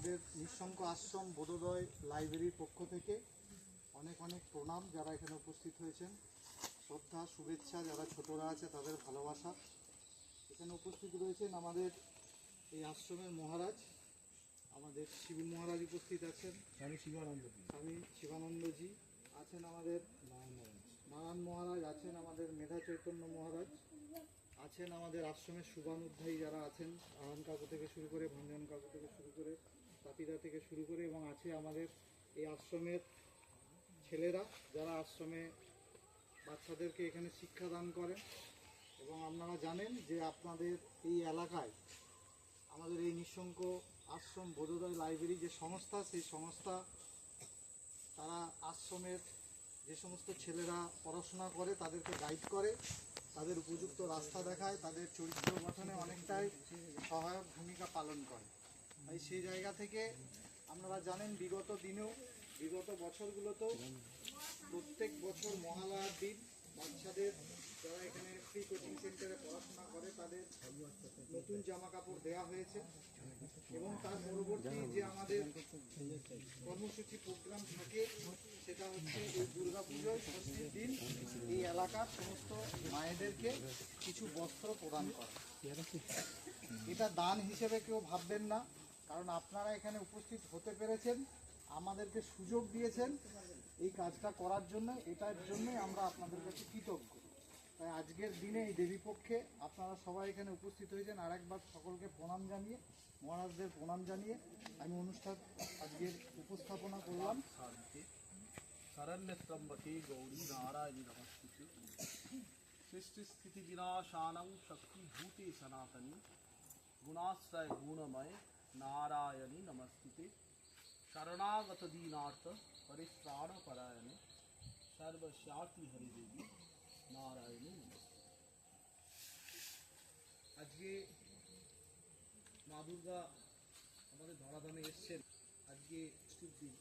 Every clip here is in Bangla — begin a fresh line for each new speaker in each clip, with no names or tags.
আমাদের নিঃসঙ্ক আশ্রম বোধোদয় লাইব্রেরির পক্ষ থেকে অনেক অনেক প্রণাম যারা এখানে উপস্থিত হয়েছেন। শ্রদ্ধা শুভেচ্ছা যারা ছোটরা আছে তাদের ভালোবাসা। এখানে উপস্থিত রয়েছেন আমাদের এই আশ্রমের মহারাজ। আমাদের শিবির মহারাজ উপস্থিত আছেন।
স্বামী শিবানন্দ
স্বামী শিবানন্দজি আছেন আমাদের নারায়ণ মহারাজ। আছেন আমাদের মেধা চৈতন্য মহারাজ। আছেন আমাদের আশ্রমের শুভানুধ্যায়ী যারা আছেন আহন কাকু থেকে শুরু করে ভঞ্জন কাকু থেকে শুরু করে। তাপিদা থেকে শুরু করে এবং আছে আমাদের এই আশ্রমের ছেলেরা যারা আশ্রমে বাচ্চাদেরকে এখানে শিক্ষাদান করেন। এবং আপনারা জানেন যে আপনাদের এই এলাকায় আমাদের এই নিঃসঙ্ক আশ্রম বোধোদয় লাইব্রেরি যে সংস্থা, সেই সংস্থা তারা আশ্রমের যে সমস্ত ছেলেরা পড়াশোনা করে, তাদেরকে গাইড করে, তাদের উপযুক্ত রাস্তা দেখায়, তাদের চরিত্র গঠনে অনেকটাই সহায়ক ভূমিকা পালন করে। সেই জায়গা থেকে আপনারা জানেন বিগত দিনেও, বিগত বছরগুলোতেও প্রত্যেক বছর মহালয়ার দিন বাচ্চাদের যারা এখানে ফ্রি কোচিং সেন্টারে পড়াশোনা করে, তাদের নতুন জামা কাপড় দেওয়া হয়েছে এবং তার পরবর্তী যে আমাদের কর্মসূচি প্রোগ্রাম থাকে, সেটা হচ্ছে এই দুর্গা পুজোয় ষষ্ঠীর দিন এই এলাকার সমস্ত মায়েদেরকে কিছু বস্ত্র প্রদান করা। এটা দান হিসেবে কেউ ভাববেন না। কারণ আপনারা এখানে উপস্থিত হতে পেরেছেন, আমাদেরকে সুযোগ দিয়েছেন এই কাজটা করার জন্য, এটার জন্যই আমরা আপনাদের কাছে কৃতজ্ঞ। তাই আজকের দিনে এই দেবীপক্ষে আপনারা সবাই এখানে উপস্থিত হয়েছেন। আর একবার সকলকে প্রণাম জানিয়ে, মহারাজদের প্রণাম জানিয়ে আমি অনুষ্ঠান আজকের উপস্থাপনা করলাম।
শরণ্যস্তম্ভকে গৌরী নারায়ণী নমস্কৃতি সৃষ্টিস্থিতি বিনাশানং শক্তিভূতে সনাতনী। গুণাশ্রয় গুণময় नारायणि नमस्ते शरणागत दीनार्थ परित्राणपरायणे सर्वस्यार्ति हरिदेवी नारायणी नमस्ते আজকে মা দুর্গা আমাদের ধরাধামে এসছেন আজকে শুভ দিন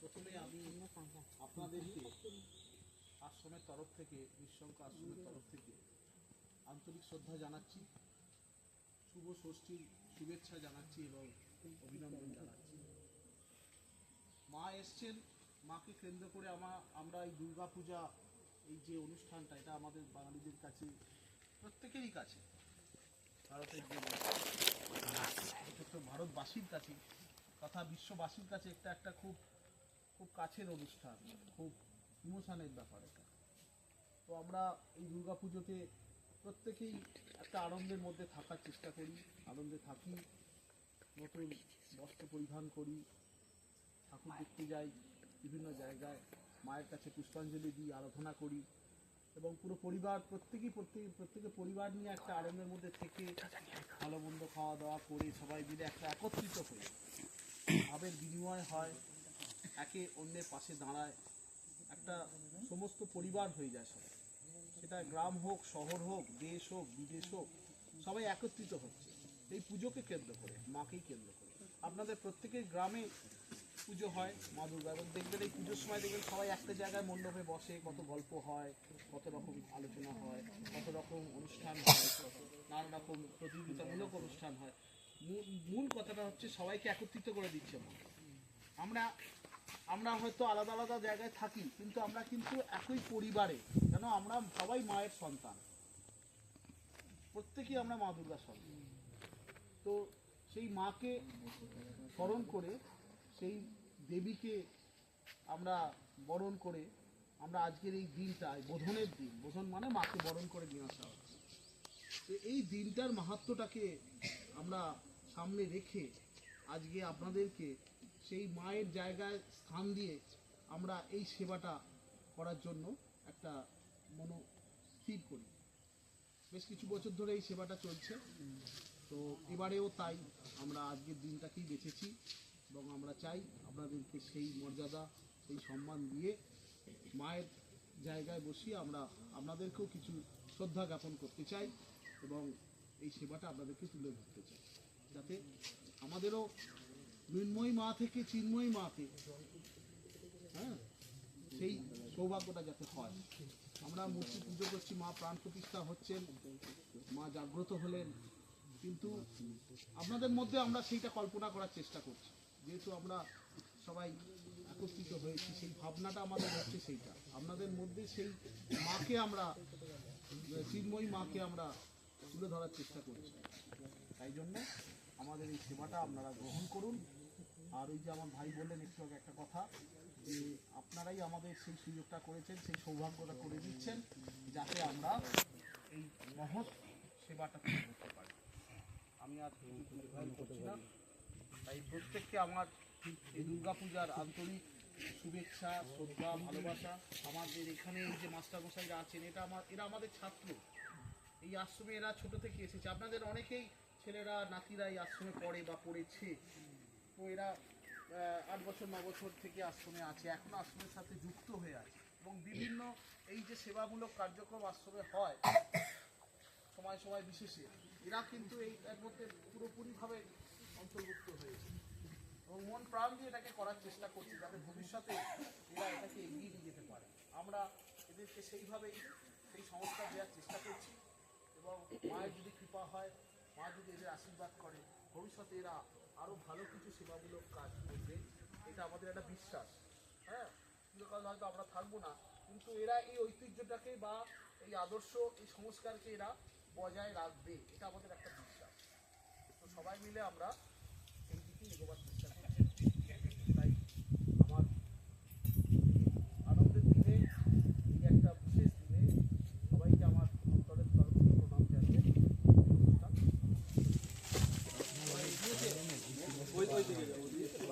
প্রথমে আমি আপনাদেরকে আশ্রমের তরফ থেকে নিঃশঙ্ক আশ্রমের তরফ থেকে আন্তরিক শ্রদ্ধা জানাচ্ছি শুভ ষষ্ঠীর শুভেচ্ছা জানাচ্ছি এবং অভিনন্দন জানাচ্ছি। মা এসছেন, মাকে কেন্দ্র করে আমা, আমরা এই দুর্গা পূজা এই যে অনুষ্ঠানটা, এটা আমাদের বাঙালিদের কাছে, প্রত্যেকেরই কাছে। ভারতের যে ভারতবাসীর কাছে, তথা বিশ্ববাসীর কাছে একটা একটা খুব খুব কাছের অনুষ্ঠান, খুব ইমোশনের ব্যাপার এটা। তো আমরা এই দুর্গা পুজোতে প্রত্যেকেই একটা আনন্দের মধ্যে থাকার চেষ্টা করি, আনন্দে থাকি, নতুন বস্ত্র পরিধান করি, ঠাকুর দেখতে যাই, বিভিন্ন জায়গায় মায়ের কাছে পুষ্পাঞ্জলি দিই, আরাধনা করি এবং পুরো পরিবার, প্রত্যেকেই প্রত্যেকে প্রত্যেকে পরিবার নিয়ে একটা আনন্দের মধ্যে থেকে ভালো, মন্দ খাওয়া দাওয়া করে সবাই মিলে একটা একত্রিত হই। ভাবের বিনিময় হয়, একে অন্যের পাশে দাঁড়ায়, একটা সমস্ত পরিবার হয়ে যায় সবাই। সেটা গ্রাম হোক, শহর হোক, দেশ হোক, বিদেশ হোক, সবাই একত্রিত হচ্ছে। এই পুজোকে কেন্দ্র করে, মাকেই কেন্দ্র করে। আপনাদের প্রত্যেকের গ্রামে পুজো হয়, মা দুর্গা। এবং দেখবেন এই পুজোর সময় দেখবেন সবাই একটা জায়গায় মণ্ডপে বসে, কত গল্প হয়, কত রকম আলোচনা হয়, কত রকম অনুষ্ঠান হয়, নানা রকম প্রতিযোগিতামূলক অনুষ্ঠান হয়। মূল- কথাটা হচ্ছে সবাইকে একত্রিত করে দিচ্ছে মা। আমরা আমরা হয়তো আলাদা আলাদা জায়গায় থাকি, কিন্তু আমরা কিন্তু একই পরিবারে কেন আমরা সবাই মায়ের সন্তান। প্রত্যেকেই আমরা মা দুর্গার সন্তান। তো সেই মাকে স্মরণ করে, সেই দেবীকে আমরা বরণ করে, আমরা আজকের এই দিনটায়, বোধনের দিন, বোধন মানে মাকে বরণ করে নিয়ে আসা হচ্ছে। তো এই দিনটার মাহাত্মটাকে আমরা সামনে রেখে আজকে আপনাদেরকে সেই মায়ের জায়গায় স্থান দিয়ে আমরা এই সেবাটা করার জন্য একটা মনো স্থির করি। বেশ কিছু বছর ধরে এই সেবাটা চলছে। তো এবারেও তাই আমরা আজকের দিনটাকেই বেছেছি এবং আমরা চাই আপনাদেরকে সেই মর্যাদা, সেই সম্মান দিয়ে মায়ের জায়গায় বসিয়ে আমরা আপনাদেরকেও কিছু শ্রদ্ধা জ্ঞাপন করতে চাই এবং এই সেবাটা আপনাদেরকে তুলে ধরতে চাই। যাতে আমাদেরও মৃন্ময়ী মা থেকে চিন্ময়ী মাকে হ্যাঁ সেই সৌভাগ্যটা যাতে হয়। আমরা মূর্তি পুজো করছি, মা প্রাণ প্রতিষ্ঠা হচ্ছেন, মা জাগ্রত হলেন। কিন্তু আপনাদের মধ্যে আমরা সেইটা কল্পনা করার চেষ্টা করছি। যেহেতু আমরা সবাই একত্রিত হয়েছি, সেই ভাবনাটা আমাদের হচ্ছে সেইটা। আপনাদের মধ্যে সেই মাকে আমরা, চিন্ময়ী মাকে আমরা তুলে ধরার চেষ্টা করছি। তাই জন্য আমাদের এই সেবাটা আপনারা গ্রহণ করুন। আর ওই যে আমার ভাই বললেন, একটু আগে একটা কথা আপনারাই আমাদের সেই সুযোগটা করেছেন, সেই সৌভাগ্যটা করে দিচ্ছেন, যাতে আমরা এই মহৎ সেবাটা ধরতে পারি আমি কিছু করছি তাই প্রত্যেককে আমার এই দুর্গাপূজার আন্তরিক শুভেচ্ছা, শ্রদ্ধা, ভালোবাসা। আমাদের এখানে এই যে মাস্টারমশাইরা আছেন, এটা আমার, এরা আমাদের ছাত্র। এই আশ্রমে এরা ছোট থেকে এসেছে। আপনাদের অনেকেই ছেলেরা, নাতিরা এই আশ্রমে পড়ে বা পড়েছে। তো এরা আট বছর, ন বছর থেকে আশ্রমে আছে, এখনও আশ্রমের সাথে যুক্ত হয়ে আছে। এবং বিভিন্ন এই যে সেবামূলক কার্যক্রম আশ্রমে হয়, সময় সময় বিশেষে, এরা কিন্তু এই এর মধ্যে পুরোপুরিভাবে অন্তর্ভুক্ত হয়েছে। এবং মন প্রাণ দিয়ে এটাকে করার চেষ্টা করছে, যাতে ভবিষ্যতে এরা এটাকে এগিয়ে নিয়ে যেতে পারে। আমরা এদেরকে সেইভাবেই সেই সংস্কার দেওয়ার চেষ্টা করছি। এবং মায়ের যদি কৃপা হয়, মা যদি এদের আশীর্বাদ করে, ভবিষ্যতে এরা আরও ভালো কিছু সেবামূলক কাজ করবে, এটা আমাদের একটা বিশ্বাস। হ্যাঁ? চিরকাল হয়তো আমরা থাকব না, কিন্তু এরা এই ঐতিহ্যটাকে বা এই আদর্শ, এই সংস্কারকে এরা বজায় রাখবে, এটা আমাদের একটা বিশ্বাস। তো সবাই মিলে আমরা এই দিকে এগোবার চেষ্টা করছি তাই আমার আনন্দের দিনে এই একটা বিশেষ দিনে সবাইকে আমার অন্তরের তরফ থেকে প্রণাম জানিয়ে এই অনুষ্ঠান সবাই এগিয়েছে? একে একে একে একে সব অত তাড়াতাড়ি করতে হবে না। তাড়াতাড়ি করতে হবে না, একে একে আসবে।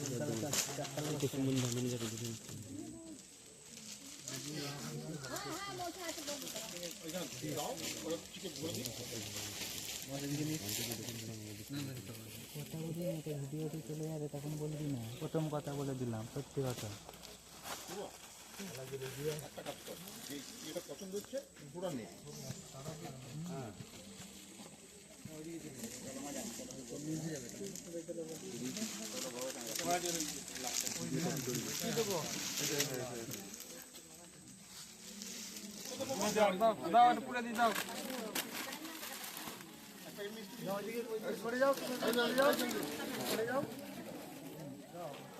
লাগে
কথাগুলি মতো ভিডিওটি চলে যাবে তখন বলবি না প্রথম কথা বলে দিলাম, সত্যি কথা।
সরে যাও কালার কালার কালার ও ঠিক যাও কালার নেবে